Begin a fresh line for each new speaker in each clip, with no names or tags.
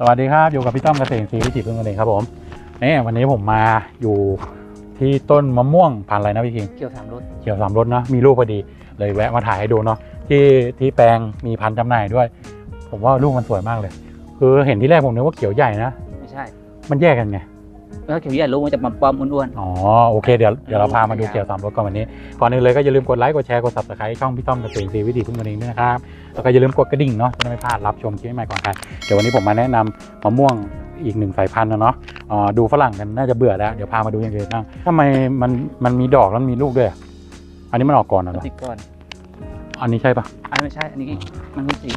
สวัสดีครับอยู่กับพี่ต้อมเกษตรศรีวิจิตรพึ่งกันเองครับผมนี่วันนี้ผมมาอยู่ที่ต้นมะม่วงพันธุ์อะไรนะพี่คิง
เกี่ยวสามรถ
เขียวสามรสนะมีลูกพอดีเลยแวะมาถ่ายให้ดูเนาะที่ที่แปลงมีพันธุ์จำหน่ายด้วย ผมว่าลูกมันสวยมากเลย คือเห็นที่แรกผมนึกว่าเขียวใหญ่นะ
ไม่ใช่
มันแยกกันไง
แล้วเขียวใหญ่ลูกมันจะปอมๆอ้วน
อ๋อโอเคเดี๋ยวเดี๋ยวเราพามาดูเกี่ยวสามรถก่อนวันนี้ ก่อนอื่นเลยก็อย่าลืมกดไลค์กดแชร์กด subscribe ช่องพี่ต้อมเกษตรศรีวิถีพึ่งกันเองด้วยนะครับแล้วก็อย่าลืมกดกระดิ่งเนาะจะได้ไม่พลาดรับชมคลิปใหม่ก่อนใครเดี๋ยววันนี้ผมมาแนะนำมะม่วงอีกหนึ่งสายพันธุ์นะเนาะอ่าดูฝรั่งกันน่าจะเบื่อแล้วเดี๋ยวพามาดูอย่างอื่นบ้างทำไมมันมันมีดอกแล้วมีลูกด้วยอะอันนี้มันออกก่อน
ๆ
นะ
มัน
เหรอ
ติดก่อน
อันนี้ใช่ปะ
อันนี้ไม่ใช่ อันนี้มันคือสี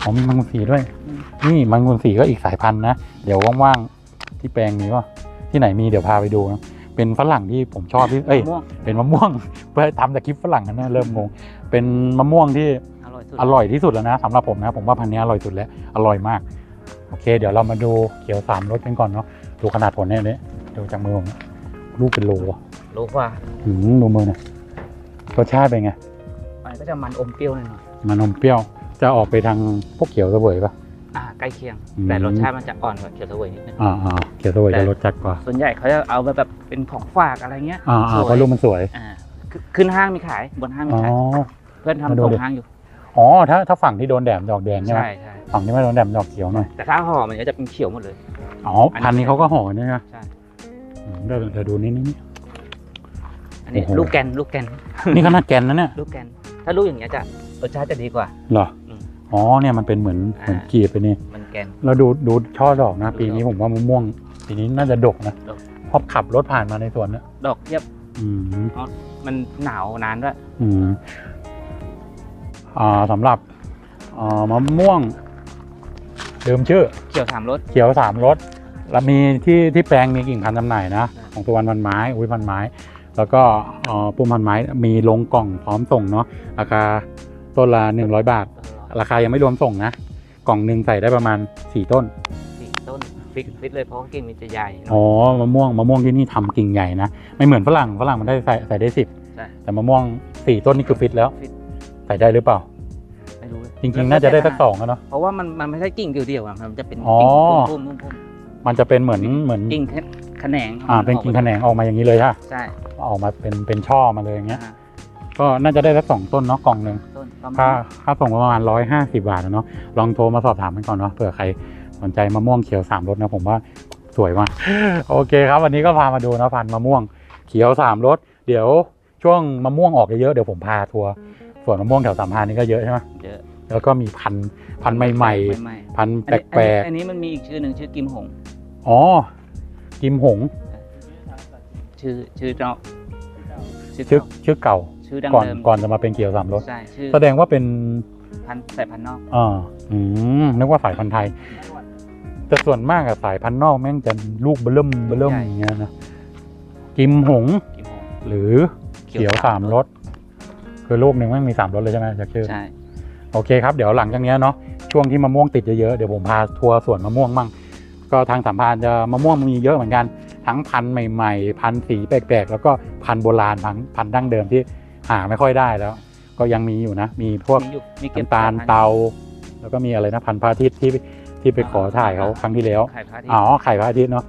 อ๋อมีมังคุดสีด้วย
อืม
นี่มังคุดสีก็อีกสายพันธุ์นะ เดี๋ยวว่างๆที่แปลงมีป่ะ ที่ไหนมีเดี๋ยวพาไปดูนะเป็นฝรั่งที่ผมชอบที่เอ้ย
ม่วง
เป็นมะม่วง เพื่อทำจากคลิปฝรั่งกันนะเริ่มงง เป็นมะม่วงที่
อร่อยสุด
อร่อยที่สุดแล้วนะสำหรับผมนะผมว่าพันธุ์นี้อร่อยสุดแล้วอร่อยมาก โอเค เดี๋ยวเรามาดูเขียวสามรสกันก่อนเนาะดูขนาดผลเนี่ยเนี่ยดูจากมือผมนะลูกเป็นโลอะ
รู้ว่า
หืมดูมือหน่อยรสชาติเป็นไง
มันก็จะมันอมเปรี้ยวหน่อย
มันนมเปรี้ยวจะออกไปทางพวกเขียวเสวยปะ
ๆอ่า ใกล้เคียง
อืม
แต่รสชาติมันจะอ่อนกว่าเขียวเสวยนิดนึง
อ่าอ่าเขียวเสวย
แต่
จะรสจัดกว่า
ส่วนใหญ่เขาจะเอาไปแบบเป็นของฝากอะไรเงี้ย
อ่าอ่า
สวย
เพราะลูกมันสวย
อ่าขึ้นขึ้นห้างมีขายบนห้างมี
อ๋อ
ขาย เพื่อน
มา
ทำ
ดู
ส่ง
ดิ
ห้างอยู่
อ๋อถ้าถ้าฝั่งที่โดนแดดดอกแดงใช่ไหม
ใช่ใช่
ฝั่งที่ไม่โดนแดดดอกเขียวหน่อย
แต่ถ้าห่อมันก็จะเป็นเขียวหมดเลย
อ๋อพันธุ์นี้เขาก็ห่อเนี่ยนะ
ใช่
อืมเดี๋ยวเดี๋ยวดูนี่นี่นี่
อันนี้
โอ้โห
ลูกแกนลูกแกน
นี่ขนาดแกนนะเนี่ย
ลูกแกน ถ้าลูกอย่างเงี้ยจะรสชาติจะดีกว่า
เหรอ
อืม
อ๋อเนี่ยมันเป็นเหมือนเหมือน
อ่า
กรีบไปนี่
มันแกน
เราดูดูช่อดอกนะ
ดู
ปีนี้
ดอก
ผมว่ามะม่วง ปีนี้น่าจะดกนะ
ดก
เพราะขับรถผ่านมาในสวนนะ
ดอกเทียบ
อืม
มันหนาวนานด้วย
อืมอ่าสำหรับอ่ามะม่วงลืมชื่อ
เขียวสามรส
เขียวสามรสแล้วมีที่ที่แปลงมีกิ่งพันธุ์จำหน่ายนะ ของตัววันพันไม้ อุ้ยพันไม้ แล้วก็เอ่อปุ่มพันไม้มีลงกล่องพร้อมส่งเนาะราคาต้นละ100 บาท ราคายังไม่รวมส่งนะ กล่องหนึ่งใส่ได้ประมาณ 4 ต้น
สี่ต้นฟิกฟิตเลยเพราะว่ากิ่งมันจะใหญ่หน่
อ๋
อ
อย มะม่วงมะม่วงที่นี่ทำกิ่งใหญ่นะ ไม่เหมือนฝรั่งฝรั่งมันได้ใส่ใส่ได้สิบ
ใช่
แต่มะม่วงสี่ต้นนี่คือฟิตแล้ว
ฟิต
ใส่ได้หรือเปล่า
ไม่รู้เลย
จริงๆ น่าจะได้สักสองอะเนาะ
เพราะว่ามันมันไม่ใช่กิ่งเดียวๆอะมันจะเป็น
อ๋อ
กิ่งพุ่มๆพุ่ม
มันจะเป็นเหมือนเหมือน
ๆกิ่งแขนง
อ่าเป็นกิ่งแขนงออกมาอย่างนี้เลยค่ะ
ใช่
ออกมาเป็นเป็นช่อมาเลยอย่างเงี้ย
อ่า
ก็น่าจะได้สักสองต้นเนาะกล่องหนึ่ง
ต้น ประมา
ค่า
ณ
ค่าส่งประมาณร้อยห้าสิบาทอะเนาะลองโทรมาสอบถามกันก่อนเนาะเผื่อใครสนใจมะม่วงเขียวสามรสนะผมว่าสวยมากโอเคครับวันนี้ก็พามาดูนะพันธุ์มะม่วงเขียวสามรสเดี๋ยวช่วงมะม่วงออกเยอะๆเดี๋ยวผมพาทัวร์ส่วนมะม่วงแถวสามพรานนี่ก็เยอะใช่ไหม
เยอะ
แล้วก็มีพันธุ์พันธุ์ใหม่
ใหม่
ๆ พันธุ์
ๆอันนี้
แปลก
อันนี้มันมีอีกชื่อหนึ่งชื่อกิมหง
ๆอ๋อกิมหง
ชื่อชื่อเจ้าชื่อ
ชื่อ
เก่า
ชื่อเก่า
ชื่อดัง
ก่อน
เดิม
ก่อนจะมาเป็นเขียวสามรส
ใช่ชื่อ
แสดงว่าเป็น
พันธุ์สายพันธุ์นอก
อ่าอืมนึกว่าสายพันธุ์ไทย แต่ส่วนมากอะสายพันธุ์นอกแม่งจะลูกเบิ่มเบิ่มอย่างเงี้ยนะกิมหง
กิมหง
หรือเขียวสามรสคือลูกหนึ่งแม่งมีสามรสเลยใช่ไหมจากชื่อ
ใช่
โอเคครับเดี๋ยวหลังจากเนี้ยเนาะช่วงที่มะม่วงติดเยอะๆเดี๋ยวผมพาทัวร์สวนมะม่วงมั่งก็ทางสัมพันธ์จะมะม่วงมีเยอะเหมือนกัน ทั้งพันธุ์ใหม่ ๆ พันธุ์สีแปลกๆ แล้วก็พันธุ์โบราณพันธุ์พันธุ์ดั้งเดิมที่ หาไม่ค่อยได้แล้ว ก็ยังมีอยู่นะ มีพวก
มีอยู่มีเก็บ
น้ำตาลเตา แล้วก็มีอะไรนะพันธุ์พระอาทิตย์ที่ที่ไปขอถ่ายเขาครั้งที่แล้ว
ไข่พระอาทิต
อ๋อ
ย์
ไข่พระอาทิตย์เนาะ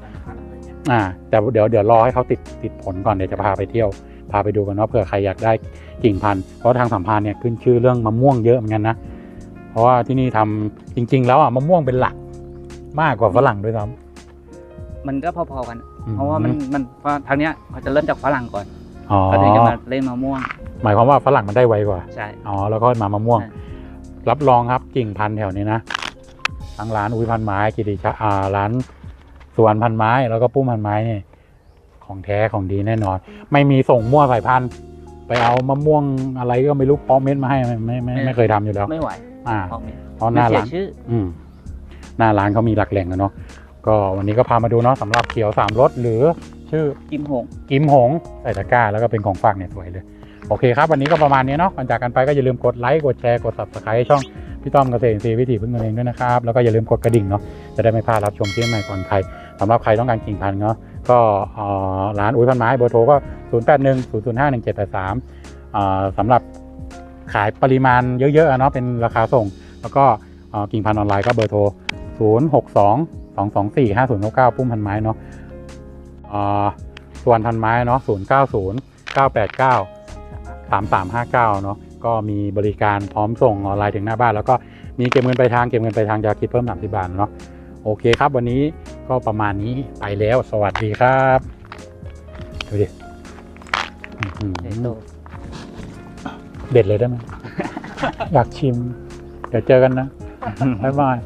อ่า แต่เดี๋ยวเดี๋ยวรอให้เขาติดติดผลก่อนเดี๋ยวจะพาไปเที่ยว พาไปดูกันว่าเผื่อใครอยากได้กิ่งพันธุ์เพราะทางสัมพันธ์เนี่ยขึ้นชื่อเรื่องมะม่วงเยอะเหมือนกันนะ เพราะว่าที่นี่ทำจริง ๆ แล้วอะมะม่วงเป็นหลักมากกว่าฝรั่งด้วยซ้
มันก็พอๆกัน
อืม
เพราะว่ามันมันทางเนี้ยเขาจะเริ่มจากฝรั่งก่อนำ
อ๋อ
ก็ถึงจะมาเล่นมะม่วง
หมายความว่าฝรั่งมันได้ไวกว่า
ใช่
อ๋อ แล้วก็มามะม่วง
ใช่
รับรองครับกิ่งพันธุ์แถวนี้นะ ทั้งร้านอุ้ยพันไม้กิติชาอ่าร้านสวนพันไม้ แล้วก็ปุ้มพันไม้นี่ของแท้ของดีแน่นอน ไม่มีส่งมั่วสายพันธุ์ ไปเอามะม่วงอะไรก็ไม่รู้เพาะเม็ดมาให้ไม่ไม่ไม่ไม่เคยทำอยู่แล้ว
ไม่ไหว
อ่า
เพราะมี
เพราะห
ไม่
น้า
เสีย
ร้าน
ชื่อ
อืมหน้าร้านเขามีหลักแหล่งนะเนาะก็วันนี้ก็พามาดูเนาะสำหรับเขียวสามรสหรือ ชื่อ
กิมหง
กิมหงใส่ตะกร้าแล้วก็เป็นของฝากเนี่ยสวยเลย โอเคครับ วันนี้ก็ประมาณนี้เนาะก่อนจากกันไปก็อย่าลืมกดไลค์กดแชร์กด subscribe ให้ช่องพี่ต้อมเกษตรอินทรีย์วิถีพึ่งกันเองด้วยนะครับแล้วก็อย่าลืมกดกระดิ่งเนาะจะได้ไม่พลาดรับชมคลิปใหม่ก่อนใครสำหรับใครต้องการกิ่งพันธุ์เนาะก็เอ่อร้านอุ้ยพันไม้เบอร์โทรก็ 0 8 1 0 0 5 1 7 8 3อ่าสำหรับขายปริมาณเยอะๆอะเนาะเป็นราคาส่ง แล้วก็เอ่อกิ่งพันธุ์ออนไลน์ก็เบอร์โทร 0 6 2 2 2 4 5 0 9 9 ปุ้มพันไม้เนาะอ่า ส่วนพันไม้เนาะ0 9 0 9 8 9 3 3 5 9เนาะก็มีบริการพร้อมส่งออนไลน์ถึงหน้าบ้าน แล้วก็มีเก็บเงินปลายทางเก็บเงินปลายทางจะคิดเพิ่ม30บาทเนาะโอเคครับวันนี้ก็ประมาณนี้ไปแล้วสวัสดีครับดูดิอื้อหือ
ใหญ่โต
เด็ดเลยได้ไหมอยากชิม เดี๋ยวเจอกันนะ บ๊ายบาย